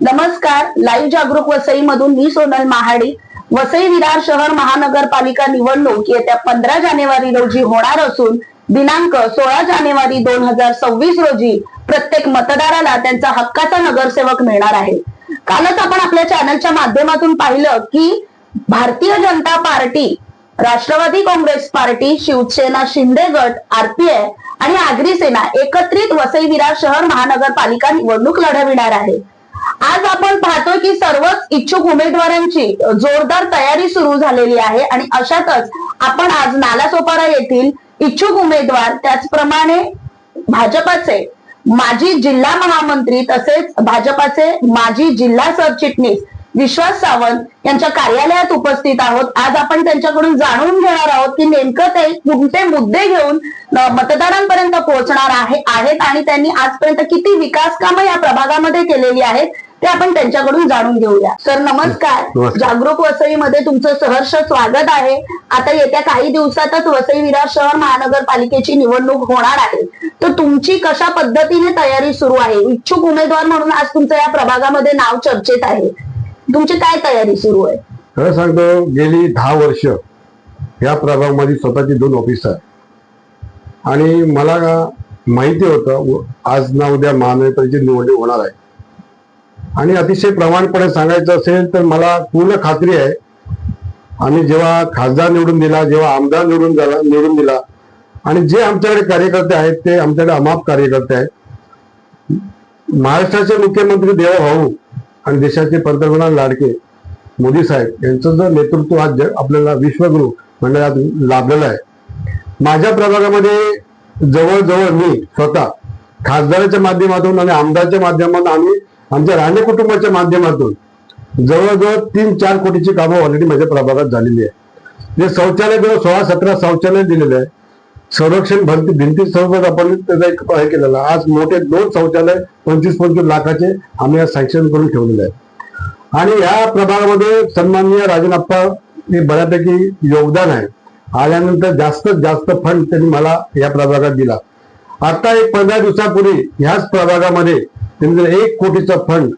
नमस्कार लाईव्ह जागरूक वसई मधून मी सोनल महाडी वसई विरार शहर महानगरपालिका निवडणूक येत्या पंधरा जानेवारी रोजी होणार असून दिनांक सोळा जानेवारी दोन हजार सव्वीस रोजी प्रत्येक मतदाराला त्यांचा हक्काचा नगरसेवक मिळणार आहे. कालच आपण आपल्या चॅनलच्या माध्यमातून पाहिलं की Bharatiya Janata Party Rashtrawadi Congress Party Shivsena Shinde गट आरपीआय आणि आगरी सेना एकत्रित वसई विरार शहर महानगरपालिका निवडणूक लढविणार आहे. आज आपण पाहतोय की सर्वच इच्छुक उमेदवारांची जोरदार तयारी सुरू झालेली आहे आणि अशातच आपण आज नालासोपारा येथील इच्छुक उमेदवार त्याचप्रमाणे भाजपाचे माजी जिल्हा महामंत्री तसेच भाजपाचे माजी जिल्हा सरचिटणीस विश्वास सावंत यांच्या कार्यालयात उपस्थित आहोत. आज आपण त्यांच्याकडून जाणून घेणार आहोत की नेमकं ते कोणते मुद्दे घेऊन मतदारांपर्यंत पोहोचणार आहे आहेत आणि त्यांनी आजपर्यंत किती विकास कामं या प्रभागामध्ये केलेली आहेत. ते आपण त्यांच्याकडून जाणून घेऊया. सर नमस्कार. जागरूक वसईमध्ये तुमचं सहर्ष स्वागत आहे. आता येत्या काही दिवसातच वसई विरार शहर महानगरपालिकेची निवडणूक होणार आहे. तर तुमची कशा पद्धतीने तयारी सुरू आहे? इच्छुक उमेदवार म्हणून आज तुमचं या प्रभागामध्ये नाव चर्चेत आहे. तुमची काय तयारी सुरू आहे? खरं सांगतो गेली दहा वर्ष या प्रभागामध्ये स्वतःची दोन ऑफिस आहेत. आणि मला माहिती होतं आज ना उद्या महानगरपालिकेची निवडणूक होणार आहे. आणि अतिशय प्रमाणपणे सांगायचं असेल तर मला पूर्ण खात्री आहे. आम्ही जेव्हा खासदार निवडून दिला जेव्हा आमदार निवडून झाला निवडून दिला आणि जे आमच्याकडे कार्यकर्ते आहेत ते आमच्याकडे अमाप कार्यकर्ते आहेत. महाराष्ट्राचे मुख्यमंत्री देवभाऊ आणि देशाचे पंतप्रधान लाडके मोदी साहेब यांचं जर नेतृत्व आज जग- आपल्याला विश्वगुरु मंडळात लाभलेलं आहे. माझ्या प्रभागामध्ये जवळजवळ मी स्वतः खासदाराच्या माध्यमातून आणि आमदारच्या माध्यमातून आम्ही आमच्या राणे कुटुंबाच्या माध्यमातून जवळजवळ तीन चार कोटीची कामं ऑलरेडी माझ्या प्रभागात झालेली आहे जे शौचालय जवळ सोळा सतरा शौचालय दिलेले आहे संरक्षण भरती भिंती सोबत आपण त्याचा एक हे केलेला आज मोठे दोन शौचालय पंचवीस पंचवीस लाखाचे आम्ही आज सँक्शन करून ठेवलेले आहे आणि या प्रभागामध्ये सन्माननीय राजनप्पा हे बऱ्यापैकी योगदान आहे. आल्यानंतर जास्तीत जास्त फंड त्यांनी मला या प्रभागात दिला. आता एक पंधरा दिवसापूर्वी ह्याच प्रभागामध्ये त्यांनी एक कोटीचा फंड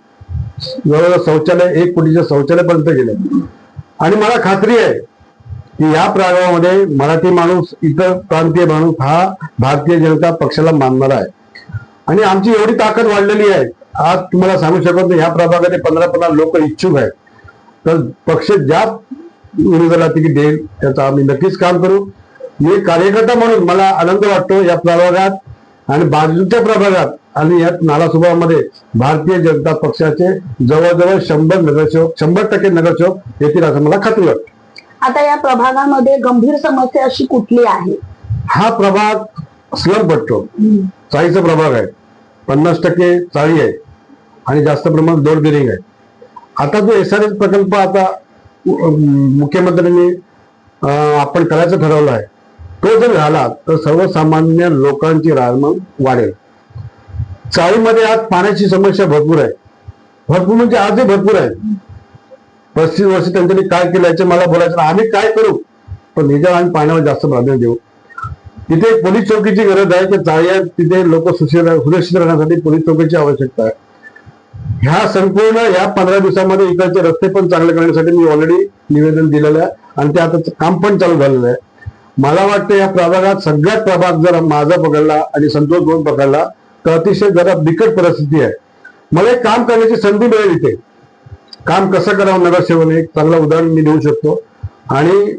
जवळजवळ शौचालय एक कोटीच्या शौचालयापर्यंत गेले. आणि मला खात्री आहे की या प्रभागामध्ये मराठी माणूस इतर प्रांतीय माणूस हा भारतीय जनता पक्षाला मानणारा आहे. आणि आमची एवढी ताकद वाढलेली आहे. आज तुम्हाला सांगू शकत नाही ह्या प्रभागात पंधरा पंधरा लोक इच्छुक आहेत. तर पक्ष ज्या उमेदवाराला तिकीट देईल त्याचं आम्ही नक्कीच काम करू. मी कार्यकर्ता म्हणून मला आनंद वाटतो या प्रभागात. आणि बाजूच्या प्रभागात आणि या नालासोपामध्ये भारतीय जनता पक्षाचे जवळजवळ शंभर नगरसेवक शंभर टक्के नगरसेवक येतील असं मला खात्री वाटते. आता या प्रभागामध्ये गंभीर समस्या अशी कुठली आहे? हा प्रभाग स्लम पट्टो चाळीचा प्रभाग आहे. पन्नास टक्के चाळी आहे. आणि जास्त प्रमाणात दोड बिरिंग आहे. आता जो एस आर एस प्रकल्प आता मुख्यमंत्र्यांनी आपण करायचं ठरवलं आहे तो जर झाला तर सर्वसामान्य लोकांची राहणं वाढेल. चाळीमध्ये आज पाण्याची समस्या भरपूर आहे. भरपूर म्हणजे आजही भरपूर आहे. पस्तीस वर्ष त्यांनी काय केलं याचे मला बोलायचं आम्ही काय करू? पण निजा आम्ही पाण्यावर जास्त प्राधान्य देऊ. तिथे पोलीस चौकीची गरज आहे की चाळ्यात तिथे लोक सुरक्षित राहण्यासाठी पोलीस चौकीची आवश्यकता आहे. ह्या संपूर्ण या पंधरा दिवसामध्ये इकडचे रस्ते पण चांगले करण्यासाठी मी ऑलरेडी निवेदन दिलेलं आहे आणि ते आता काम पण चालू झालेलं आहे. मला वाटतं या प्रभागात सगळ्यात प्रभाग जर माझा पकडला आणि संतोष दोन पकडला तर अतिशय जरा बिकट परिस्थिती आहे. मला एक काम करण्याची संधी मिळेल इथे. काम कसं करावं नगरसेवक एक चांगलं उदाहरण मी देऊ शकतो. आणि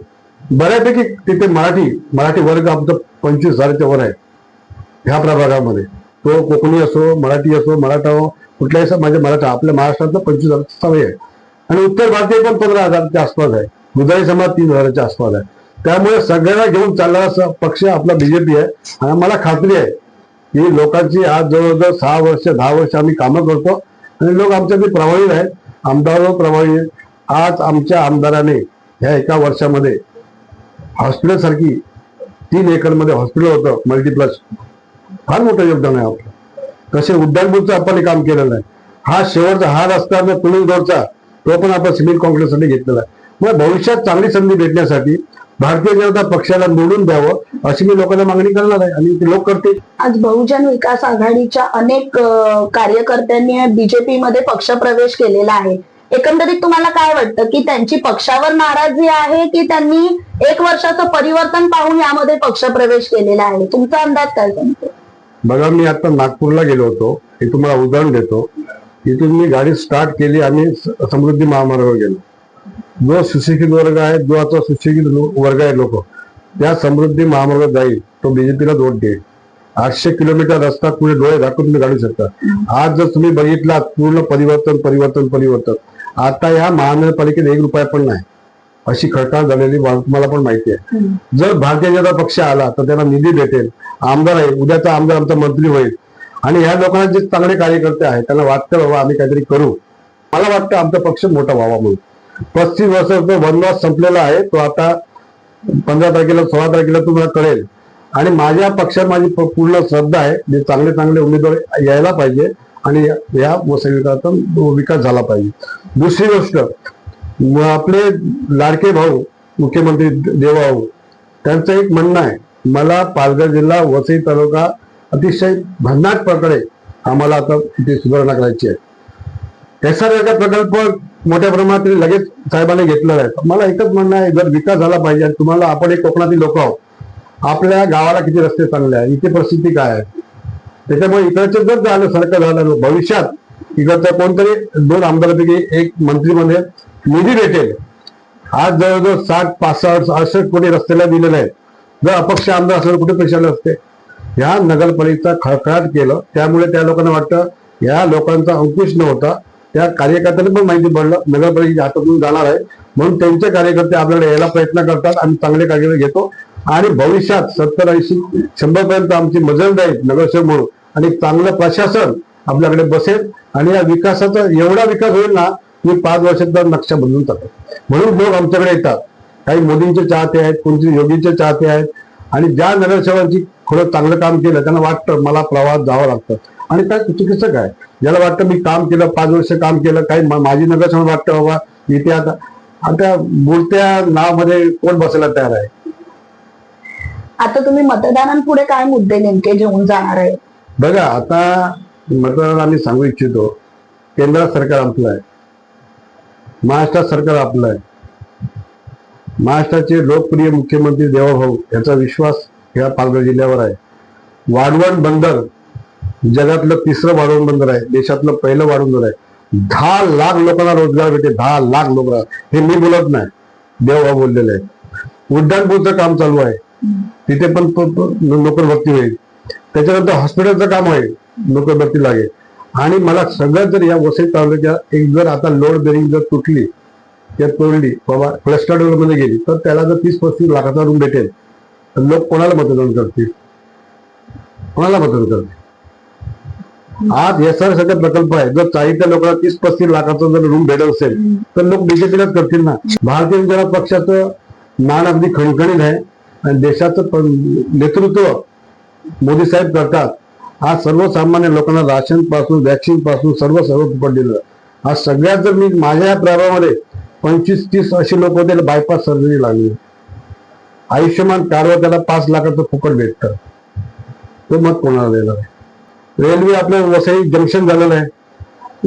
बऱ्यापैकी तिथे मराठी मराठी वर्ग आमचं पंचवीस हजाराच्या वर आहे. ह्या प्रभागामध्ये. तो कोकणी असो मराठी असो मराठा हो कुठल्याही स- म्हणजे मराठा आपल्या महाराष्ट्रातलं पंचवीस हजार सवय आहे. आणि उत्तर भारतीय पण पंधरा हजारच्या आसपास आहे. गुजराती समाज तीन हजाराच्या आसपास आहे. त्यामुळे सगळ्यांना घेऊन चालणारा स- पक्ष आपला बीजेपी आहे. आणि मला खात्री आहे की लोकांची आज जवळजवळ सहा वर्ष दहा वर्ष आम्ही कामं करतो. आणि लोक आमच्याकडे प्रभावी आहेत. आमदार प्रभावी आहेत. आज आमच्या आमदाराने ह्या एका वर्षामध्ये हॉस्पिटल सारखी तीन एकरमध्ये हॉस्पिटल होतं मल्टीप्लस. फार मोठं योगदान आहे आपलं. तसे उड्डाणपूरचं आपण हे काम केलेलं आहे. हा शेवटचा हा रस्ता जो पुणे रोडचा तो पण आपण सिमेंट कॉन्क्रीटसाठी घेतलेला आहे. मग भविष्यात चांगली संधी भेटण्यासाठी भारतीय जनता पक्षाला निवडून द्यावं अशी मी लोकांना मागणी करणार आहे आणि लोक करतील. आज बहुजन विकास आघाडीच्या अनेक कार्यकर्त्यांनी बीजेपी मध्ये पक्षप्रवेश केलेला आहे. एकंदरीत तुम्हाला काय वाटतं की त्यांची पक्षावर नाराजी आहे की त्यांनी एक वर्षाचं परिवर्तन पाहून यामध्ये पक्षप्रवेश केलेला आहे? तुमचा अंदाज काय सांगतो? बघा मी आता नागपूरला गेलो होतो. हे तुम्हाला उदाहरण देतो. इथून मी गाडी स्टार्ट केली आणि समृद्धी महामार्गावर गेलो. जो सुशिक्षित वर्ग आहे जो आता सुशिक्षित वर्ग आहे लोक त्या समृद्धी महामार्गावर जाईल तो बीजेपीला वोट देईल. आठशे किलोमीटर रस्ता पुढे डोळे झाकून तुम्ही काढू शकता. आज जर तुम्ही बघितला पूर्ण परिवर्तन परिवर्तन परिवर्तन. आता या महानगरपालिकेत एक रुपया पण नाही. अशी खडकाळ झालेली तुम्हाला पण माहिती आहे. जर भारतीय जनता पक्ष आला तर त्यांना निधी भेटेल. आमदार आहे उद्याचा आमदार आमचा मंत्री होईल. आणि ह्या लोकांना जे चांगले कार्यकर्ते आहेत त्यांना वाटतं बाबा आम्ही काहीतरी करू. मला वाटतं आमचा पक्ष मोठा व्हावा म्हणून. पस्तीस वर्षाचा वनवास संपलेला आहे. तो आता पंधरा तारखेला सोळा तारखेला तुम्हाला कळेल. आणि माझ्या पक्षात माझी पूर्ण श्रद्धा आहे. जे चांगले चांगले उमेदवार यायला पाहिजे. आणि या वसविकाचा विकास झाला पाहिजे. दुसरी गोष्ट आपले लाडके भाऊ मुख्यमंत्री देवाभाऊ त्यांचं एक म्हणणं आहे. मला पालघर जिल्हा वसई तालुका अतिशय भन्नाट प्रकारे आम्हाला आता इथे सुधारणा करायची आहे. एसआर प्रकल्प मोठ्या प्रमाणात त्यांनी लगेच साहेबांनी घेतलं आहे. मला एकच म्हणणं आहे जर विकास झाला पाहिजे आणि तुम्हाला आपण एक कोकणातील लोक आहोत आपल्या गावाला किती रस्ते चांगले आहेत इथे परिस्थिती काय आहे? त्याच्यामुळे इकडचं जर झालं सरकार झालं भविष्यात इकडचं कोणतरी दोन आमदारापैकी एक मंत्रीमध्ये निधी भेटेल. आज जवळजवळ साठ पासष्ट अडसष्ट कोटी रस्त्याला दिलेले आहेत. जर अपक्ष आमदार असेल कुठे पैशाला असते? ह्या नगरपालिकेचा खळखळाट केलं त्यामुळे त्या लोकांना वाटतं या लोकांचा अंकुश न होता त्या कार्यकर्त्यांना पण माहिती पडलं. नगरपालिकेच्या हातातून जाणार आहे. म्हणून त्यांचे कार्यकर्ते आपल्याला यायला प्रयत्न करतात. आम्ही चांगले कार्यकर्ते घेतो. आणि भविष्यात सत्तर ऐंशी शंभर पर्यंत आमची मजल जाईल नगरसेवक म्हणून आणि चांगलं प्रशासन आपल्याकडे बसेल आणि या विकासाचा एवढा विकास होईल ना की पाच वर्षात नक्षा बदलून जातो म्हणून लोक आमच्याकडे येतात. काही मोदींचे चाहते आहेत कोणते योगींचे चाहते आहेत. आणि ज्या नगरसेवकांची थोडं चांगलं काम केलं त्यांना वाटतं मला प्रवास जावं लागतं. आणि काय चुकीचं काय? ज्याला वाटतं मी काम केलं पाच वर्ष काम केलं काही माझी नगरसेवक वाटतं बाबा इथे आता आता बोलत्या नावामध्ये कोण बसायला तयार आहे? आता तुम्ही मतदानांपुढे काय मुद्दे नेमके घेऊन जाणार आहे? बघा आता मतदार आम्ही सांगू इच्छितो केंद्र सरकार आपलं आहे. महाराष्ट्र सरकार आपलं आहे. महाराष्ट्राचे लोकप्रिय मुख्यमंत्री देवाभाऊ याचा विश्वास या पालघर जिल्ह्यावर आहे. वाढवण बंदर जगातलं तिसरं वाढवण बंदर आहे देशातलं पहिलं वाढवून बंदर आहे. दहा लाख लोकांना रोजगार भेटेल दहा लाख लोक. हे मी बोलत नाही. देवा बोललेले आहे. उड्डाणपूरचं काम चालू आहे. तिथे पण नोकर भरती होईल. त्याच्यानंतर हॉस्पिटलचं काम आहे. नोकर भरती लागेल. आणि मला सगळ्यात जर या वसई तालुक्या एक जर आता लोड बेरिंग जर तुटली किंवा तोडली बाबा क्लस्टरमध्ये गेली तर त्याला जर तीस पस्तीस लाखाचा रूम भेटेल. तर लोक कोणाला मतदान करतील? कोणाला मतदान करतील? आज एस आर सारखा प्रकल्प आहे जर चाळीच्या लोकांना तीस पस्तीस लाखाचा जर रूम भेटत असेल तर लोक बीजेपीलाच करतील ना? भारतीय जनता पक्षाचं मान अगदी खणखणीत आहे आणि देशाचं नेतृत्व मोदी साहेब करतात. आज सर्वसामान्य लोकांना राशनपासून वॅक्सिनपासून सर्व सर्व फुकट दिलं आज सगळ्यात जर मी माझ्या या प्रभावामध्ये पंचवीस तीस असे लोक होते बायपास सर्जरी लागली. आयुष्यमान कार्डवर त्याला पाच लाखाचं फुकट भेटतं. तो मत कोणाला देणार आहे? रेल्वे आपलं वसई जंक्शन झालेलं आहे.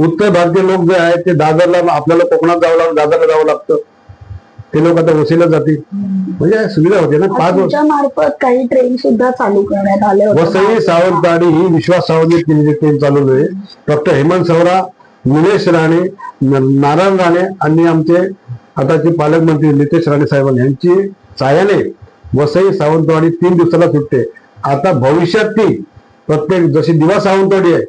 उत्तर भारतीय लोक जे आहेत ते दादरला आपल्याला कोकणात जावं लागतं दादरला जावं लागतं. ते लोक आता वसईला जातील. म्हणजे सुविधा होते ना पाच वर्ष. मार्फत काही ट्रेन सुद्धा चालू करण्यात आले वसई सावंतवाडी ही विश्वास सावंत केलेली ट्रेन चालवली आहे. डॉक्टर हेमंत सवरा निलेश राणे नारायण राणे आणि आमचे आताचे पालकमंत्री नितेश राणे साहेबांनी. यांची साहाय्याने वसई सावंतवाडी तीन दिवसाला सुटते. आता भविष्यात ती प्रत्येक जशी दिवा सावंतवाडी आहे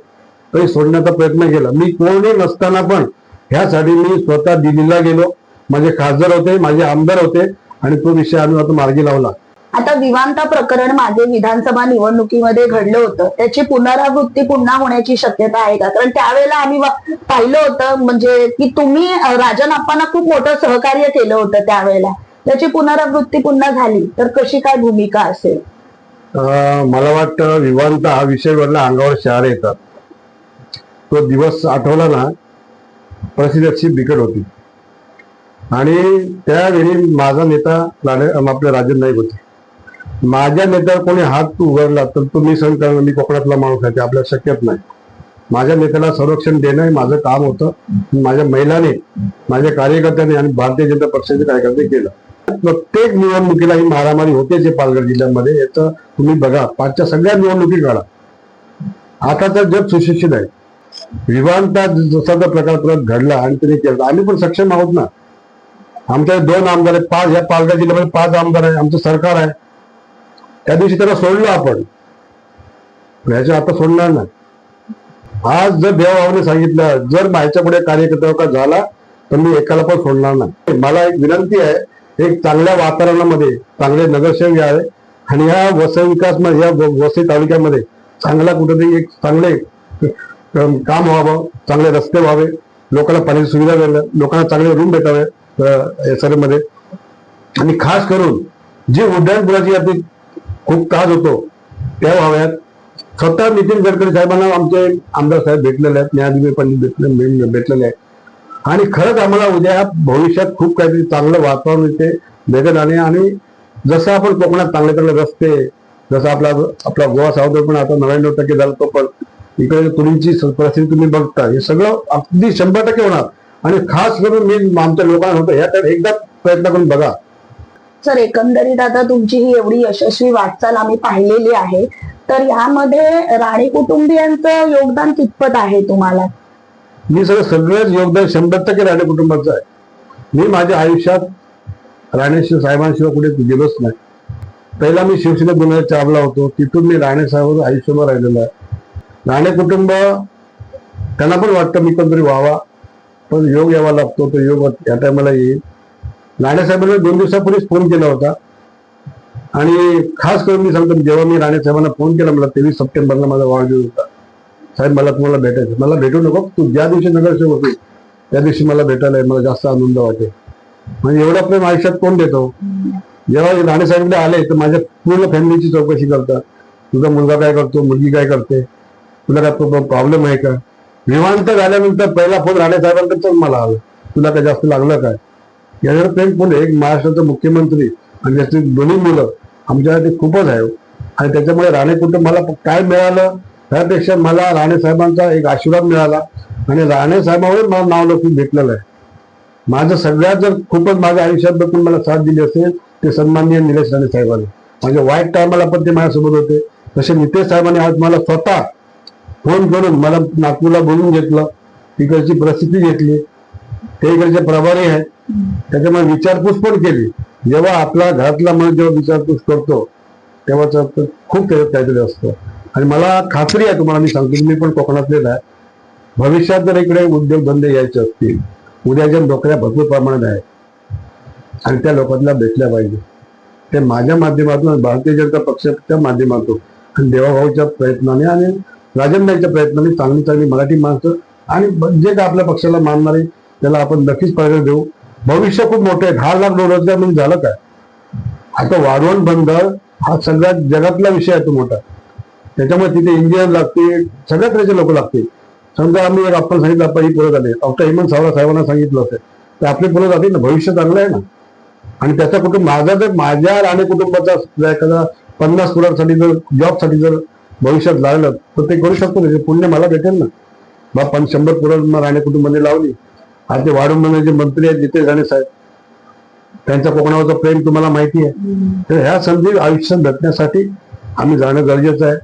तरी सोडण्याचा प्रयत्न केला. मी कोणी नसताना पण ह्यासाठी मी स्वतः दिल्लीला गेलो. माझे खासदार होते माझे आमदार होते आणि तो विषय आम्ही आता मार्गी लावला. आता विवांता प्रकरण मागे विधानसभा निवडणुकीमध्ये घडलं होतं. त्याची पुनरावृत्ती पुन्हा होण्याची शक्यता आहे का? कारण त्यावेळेला आम्ही पाहिलं होतं म्हणजे की तुम्ही अं, राजन आप्पांना खूप मोठं सहकार्य केलं होतं त्यावेळेला. त्याची पुनरावृत्ती पुन्हा झाली. तर कशी काय भूमिका असेल? मला वाटतं विवांत हा विषय वरला अंगावर शहर येतात. तो दिवस आठवला ना परिस्थिती अशी बिकट होती. आणि त्यावेळी माझा नेता लाडे आपले राजन नाईक होते. माझ्या नेत्यावर कोणी हात उघडला तर तो मी सहन करणं मी कोकणातला माणूस आहे ते आपल्याला शक्यच नाही. माझ्या नेत्याला संरक्षण देणं हे माझं काम होतं. माझ्या महिलाने माझ्या कार्यकर्त्यांनी आणि भारतीय जनता पक्षाचे कार्यकर्ते केलं. प्रत्येक निवडणुकीला ही मारामारी होते जे पालघर जिल्ह्यामध्ये. याचं तुम्ही बघा पाचच्या सगळ्या निवडणुकी काढा आता तर जग सुशिक्षित आहे. विवांता जसा प्रकार परत घडला आणि तरी केलं. आम्ही पण सक्षम आहोत ना. आमच्या दोन आमदार आहेत. पाच या पालघर जिल्ह्यामध्ये पाच आमदार आहे. आमचं सरकार आहे. त्या दिवशी त्याला सोडलं आपण. ह्याच्या आता सोडणार नाही. आज जर देवभावाने सांगितलं जर माझ्या पुढे कार्यकर्ता का झाला तर मी एकाला पण सोडणार नाही. मला एक विनंती आहे एक चांगल्या वातावरणामध्ये चांगले नगरसेवक आहे आणि या वसई विकास या वसई तालुक्यामध्ये चांगला कुठेतरी एक चांगले काम व्हावं चांगले रस्ते व्हावे लोकांना पाण्याची सुविधा मिळाल्या लोकांना चांगले रूम भेटावे एसमध्ये आणि खास करून जी उड्डाणपुराची आपली खूप त्रास होतो त्या व्हाव्यात. स्वतः नितीन गडकरी साहेबांना आमचे आमदार साहेब भेटलेले आहेत न्यायाधीश पंडित भेटले भेटलेले आहेत. आणि खरंच आम्हाला उद्या भविष्यात खूप काहीतरी चांगलं वातावरण इथे भेटत आणि आणि जसं आपण कोकणात चांगले चांगले रस्ते जसं आपला आपला गोवा सावध पण आता नव्याण्णव टक्के झाला तो पण इकडे तुरीची परिस्थिती तुम्ही बघता हे सगळं अगदी शंभर टक्के होणार. आणि खास करून मी आमच्या लोकांना होतो ह्याकडे एकदा प्रयत्न करून बघा. सर एकंदरीत आता तुमची ही एवढी यशस्वी वाटचाल आम्ही पाहिलेली आहे. तर यामध्ये राणे कुटुंबियांचं योगदान कितपत आहे तुम्हाला? मी सगळं सगळंच योगदान शंभर टक्के राणे कुटुंबाचं आहे. मी माझ्या आयुष्यात राणेशिव साहेबांशिवाय कुठे गेलोच नाही. पहिला मी शिवसेना दोन हजार चारला होतो. तिथून मी राणे साहेब आयुष्यभर राहिलेलो आहे. राणे कुटुंब त्यांना पण वाटतं मी कोणतरी व्हावा पण योग यावा लागतो तो योग या टायमाला येईल. राणे साहेबांना दोन दिवसापूर्वीच फोन केला होता. आणि खास करून मी सांगतो जेव्हा मी राणे साहेबांना फोन केला मला तेवीस सप्टेंबरला माझा वाढदिवस होता. साहेब मला तुम्हाला भेटायचं मला भेटू नको. तू ज्या दिवशी नगरसेवक होते त्या दिवशी मला भेटायला आहे मला जास्त आनंद वाटेल. म्हणजे एवढा प्रेम आयुष्यात कोण देतो? जेव्हा हे राणे साहेबकडे आले तर माझ्या पूर्ण फॅमिलीची चौकशी करतात. तुझा मुलगा काय करतो? मुलगी काय करते? तुला काय प्रॉब्लेम आहे का? विवांत झाल्यानंतर पहिला फोन राणे साहेबांकडे मला आला. तुला काय जास्त लागलं काय? याच्यावर प्रेम कोण एक महाराष्ट्राचा मुख्यमंत्री आणि त्याची दोन्ही मुलं आमच्यासाठी खूपच आहे. आणि त्याच्यामुळे राणे कुटुंब मला काय मिळालं? त्यापेक्षा मला राणे साहेबांचा एक आशीर्वाद मिळाला आणि राणे साहेबांवर मला नाव लपून भेटलेलं आहे. माझं सगळ्यात जर खूपच माझ्या आयुष्यात बघून मला साथ दिली असेल ते सन्माननीय निलेश राणे साहेबांनी. माझ्या वाईट टायमाला पण ते माझ्यासोबत होते. तसे नितेश साहेबांनी आज मला स्वतः फोन करून मला नागपूरला बोलून घेतलं तिकडची परिस्थिती घेतली. ते इकडचे प्रभारी आहेत. त्याच्यामुळे विचारपूस पण केली. जेव्हा आपला घरातला माणूस जेव्हा विचारपूस करतो तेव्हा खूप त्याच्यात काहीतरी असतं. आणि मला खात्री आहे तुम्हाला मी सांगतो मी पण कोकणातलेच आहे. भविष्यात जर इकडे उद्योगधंदे यायचे असतील उद्याच्या नोकऱ्या भरपूर प्रमाणात आहेत आणि त्या लोकांना भेटल्या पाहिजे ते माझ्या माध्यमातून भारतीय जनता पक्षाच्या माध्यमातून आणि देवाभाऊच्या प्रयत्नाने आणि राजनभाईच्या प्रयत्नाने चांगली चांगली मराठी माणसं आणि जे काय आपल्या पक्षाला मानणारे त्याला आपण नक्कीच पाहिजे देऊ. भविष्य खूप मोठं आहे. दहा लाख रोजगार म्हणजे झालं काय? आता वाढवण बंदर हा सगळ्यात जगातला विषय आहे तो मोठा. त्याच्यामुळे तिथे इंजिनियर लागते सगळ्या तऱ्हेचे लोक लागतील. समजा आम्ही एक आपण सांगितलं आपण ही पुढे जाते डॉक्टर हेमंत सावरा साहेबांना सांगितलं असेल तर आपली पुढे जातील ना भविष्य चांगलं आहे ना? आणि त्याचा कुटुंब माझा जर माझ्या राणे कुटुंबाचा एखादा पन्नास मुलांसाठी जर जॉबसाठी जर भविष्यात लागलं तर ते करू शकतो ना. ते पुण्य मला भेटेल ना. बा पण शंभर पुढं राणे कुटुंबाने लावली. आज ते वाढून जे मंत्री आहेत नितेश राणे साहेब त्यांच्या कोकणावरचं प्रेम तुम्हाला माहिती आहे. तर ह्या संधी आयुष्यात भेटण्यासाठी आम्ही जाणं गरजेचं आहे.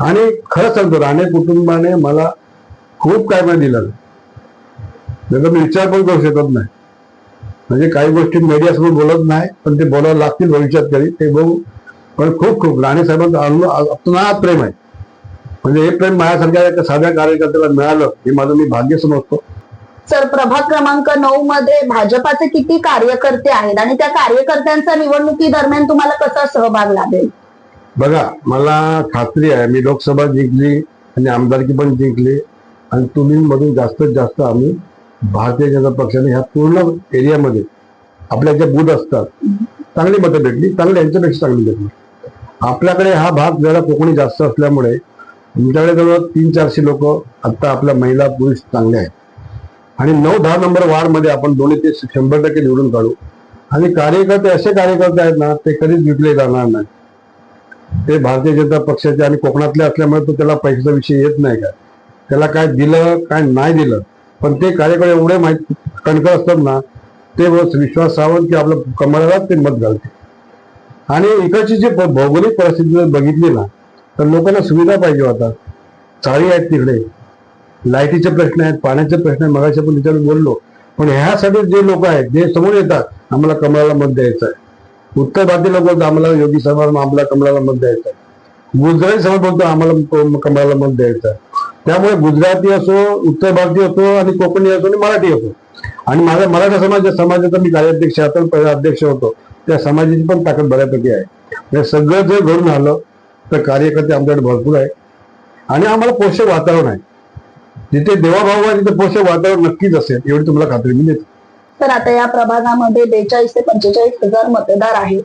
आणि खरं सांगतो राणे कुटुंबाने मला खूप काय नाही दिलं. त्याचा मी विचार पण करू शकत नाही. म्हणजे काही गोष्टी मीडियासमोर बोलत नाही पण ते बोलावं लागतील भविष्यात कधी ते बघू. पण खूप खूप. राणे साहेबांचा अनु- प्रेम आहे. म्हणजे हे प्रेम माझ्यासारख्या साध्या कार्यकर्त्याला मिळालं हे माझं मी भाग्य समजतो. सर प्रभाग क्रमांक नऊ मध्ये भाजपाचे किती कार्यकर्ते आहेत? आणि त्या कार्यकर्त्यांचा निवडणुकी दरम्यान तुम्हाला कसा सहभाग लाभेल? बघा मला खात्री आहे मी लोकसभा जिंकली आणि आमदारकी पण जिंकली. आणि तुम्ही मधून जास्तीत जास्त आम्ही भारतीय जनता पक्षाने ह्या पूर्ण एरियामध्ये आपल्या ज्या बूथ असतात चांगली मतं भेटली चांगली यांच्यापेक्षा चांगली भेटली. आपल्याकडे हा भाग जरा कोकणी जास्त असल्यामुळे तुमच्याकडे जवळ तीन चारशे लोक आता आपल्या महिला पुरुष चांगले आहेत. आणि नऊ दहा नंबर वार्डमध्ये आपण दोन्ही ते शंभर टक्के निवडून काढू. आणि कार्यकर्ते असे कार्यकर्ते आहेत ना ते कधीच विकले जाणार नाही ते भारतीय जनता पक्षाचे आणि कोकणातले असल्यामुळे तो त्याला पैशाचा विषय येत नाही का? त्याला काय दिलं काय नाही दिलं? पण ते कार्यकर्ते एवढे माहिती कणकर असतात ना ते बस विश्वास सावंत की आपलं कमळाला ते मत घालते आणि इकडची जी भौगोलिक परिस्थिती जर बघितली ना तर लोकांना सुविधा पाहिजे होता चाळी आहेत तिकडे. लाईटीचे प्रश्न आहेत पाण्याचे प्रश्न आहेत मगाशी आपण त्याच्यावर बोललो. पण ह्यासाठी जे लोक आहेत जे समोर येतात आम्हाला कमळाला मत द्यायचं आहे. उत्तर भारतीय लोक आम्हाला योगी सरकार आम्हाला कमळाला मत द्यायचं गुजराती समाज बोलतो आम्हाला कमळाला मत द्यायचं त्यामुळे गुजराती असो उत्तर भारतीय असो आणि कोकणी असो आणि मराठी असो. आणि माझा मराठा समाज या समाजाचा मी कार्याध्यक्ष आता पहिला अध्यक्ष होतो. त्या समाजाची पण ताकद बऱ्यापैकी आहे. हे सगळं जर घडून आलं तर कार्यकर्ते आमच्याकडे भरपूर आहे आणि आम्हाला पोषक वातावरण आहे. जिथे देवाभाव आहे तिथे पोषक वातावरण नक्कीच असेल एवढी तुम्हाला खात्री मी देतो. तर आता या प्रभागामध्ये बेचाळीस ते पंचेचाळीस हजार मतदार आहेत.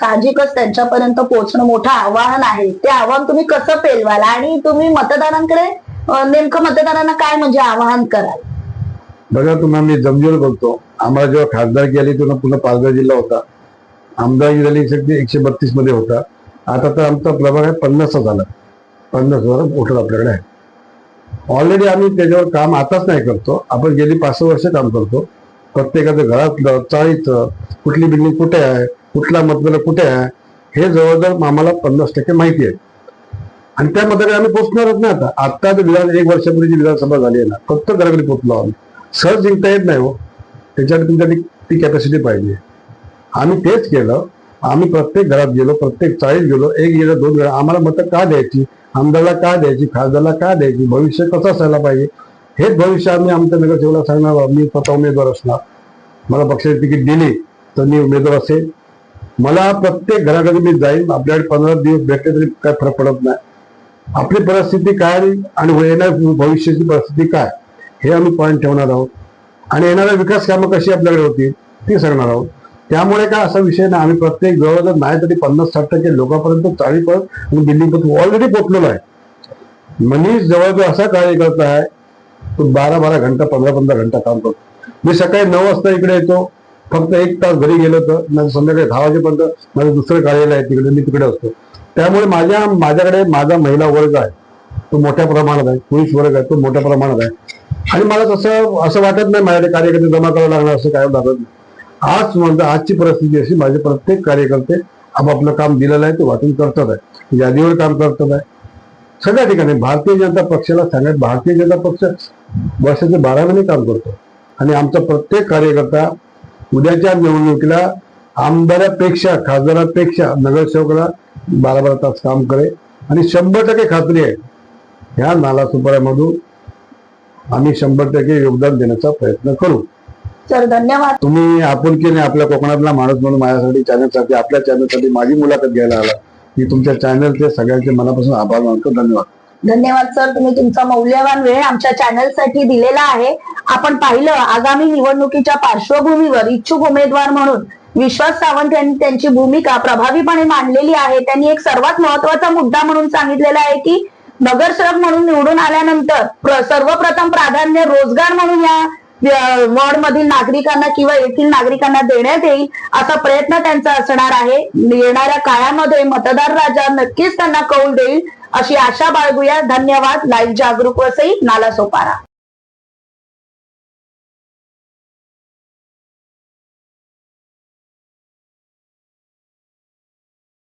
साहजिकच त्यांच्यापर्यंत पोहोचणं मोठं आव्हान आहे. ते आव्हान तुम्ही कसं पेलवाल? आणि तुम्ही मतदारांकडे नेमकं मतदारांना काय म्हणजे आवाहन कराल? बघा तुम्हाला मी जमजोर बघतो आम्हाला जेव्हा खासदारकी आली तेव्हा पुन्हा पालघर जिल्हा होता. आमदारकी झाली एकशे एकशे बत्तीसमध्ये होता. आता तर आमचा प्रभाग आहे पन्नास झाला. पन्नास हजार मोठं आपल्याकडे आहे ऑलरेडी आम्ही त्याच्यावर काम आताच नाही करतो. आपण गेली पाच सहा वर्ष काम करतो. प्रत्येकाचं घरातलं चाळीचं कुठली बिल्डिंग कुठे आहे कुठला मतदार कुठे आहे हे जवळजवळ आम्हाला पन्नास टक्के माहिती आहे. आणि त्या मतदार आम्ही पोहोचणारच नाही आता. आता तर विधान एक वर्षापूर्वी जी विधानसभा झाली आहे ना फक्त घराकडे पोहोचलो आम्ही. सहज जिंकता येत नाही हो. त्याच्यासाठी तुमच्याकडे ती कॅपॅसिटी पाहिजे. आम्ही तेच केलं. आम्ही प्रत्येक घरात गेलो प्रत्येक चाळीत गेलो. एक गेलं दोन वेळा आम्हाला मतं का द्यायची? आमदारला का द्यायची? खासदारला का द्यायची? भविष्य कसं असायला पाहिजे? हेच भविष्य आम्ही आमच्या नगरसेवला सांगणार मी स्वतः उमेदवार असणार. मला पक्षाची तिकीट दिली तर मी उमेदवार असेल. मला प्रत्येक घराकडे मी जाईन. आपल्याकडे पंधरा दिवस भेटले तरी काय फरक पडत नाही. आपली परिस्थिती काय आणि येणार भविष्याची परिस्थिती काय हे आम्ही पॉईंट ठेवणार आहोत. आणि येणाऱ्या विकास कामं कशी आपल्याकडे होतील ती सांगणार आहोत. त्यामुळे काय असा विषय नाही. आम्ही प्रत्येक जवळजवळ नाही तरी पन्नास साठ टक्के लोकांपर्यंत चाळीपर्यंत आणि दिल्लीपर्यंत ऑलरेडी पोचलेलो आहे. मनीष जवळजवळ असा कार्यकर्ता आहे तो बारा बारा घंटा पंधरा पंधरा घंटा काम करतो. मी सकाळी नऊ वाजता इकडे येतो. फक्त एक तास घरी गेलो तर माझं संध्याकाळी दहा वाजेपर्यंत माझं दुसरं कार्यालय आहे तिकडे मी तिकडे असतो. त्यामुळे माझ्या माझ्याकडे माझा महिला वर्ग आहे. तो मोठ्या प्रमाणात आहे. पुरुष वर्ग आहे. तो मोठ्या प्रमाणात आहे. आणि मला तसं असं वाटत नाही माझ्याकडे कार्यकर्ते जमा करावं लागणार असं काय लागत नाही. आज म्हणजे आजची परिस्थिती अशी माझे प्रत्येक कार्यकर्ते आपापलं काम दिलेलं आहे ते वाटून करतात आहे. यादीवर काम करतात आहे. सगळ्या ठिकाणी भारतीय जनता पक्षाला सांगत भारतीय जनता पक्ष वर्षाचे बारा महिने काम करतो. आणि आमचा प्रत्येक कार्यकर्ता उद्याच्या निवडणुकीला आमदारापेक्षा खासदारापेक्षा नगरसेवकाला बारा बारा तास काम करे. आणि शंभर टक्के खात्री आहे ह्या नाला सुपाऱ्यामधून आम्ही शंभर टक्के योगदान देण्याचा प्रयत्न करू. सर धन्यवाद. तुम्ही आपुलकीने आपल्या कोकणातला माणूस म्हणून माझ्यासाठी चॅनलसाठी आपल्या चॅनलसाठी माझी मुलाखत घ्यायला आला. मी तुमच्या चॅनलचे सगळ्यांचे मनापासून आभार मानतो. धन्यवाद. धन्यवाद सर. तुम्ही तुमचा मौल्यवान वेळ आमच्या चॅनलसाठी दिलेला आहे. आपण पाहिलं आगामी निवडणुकीच्या पार्श्वभूमीवर इच्छुक उमेदवार म्हणून विश्वास सावंत यांनी त्यांची भूमिका प्रभावीपणे मांडलेली आहे. त्यांनी एक सर्वात महत्त्वाचा मुद्दा म्हणून सांगितलेला आहे की नगरसेवक म्हणून निवडून आल्यानंतर प्र- सर्वप्रथम प्राधान्य रोजगार म्हणून या वॉर्ड मधील नागरिकांना किंवा येथील नागरिकांना देण्यात येईल असा प्रयत्न त्यांचा असणार आहे. येणाऱ्या काळामध्ये मतदार राजा नक्कीच त्यांना कौल देईल. अशी आशा बाळगूया. धन्यवाद. लाईव्ह जागरूक वसई. नाला सोपारा.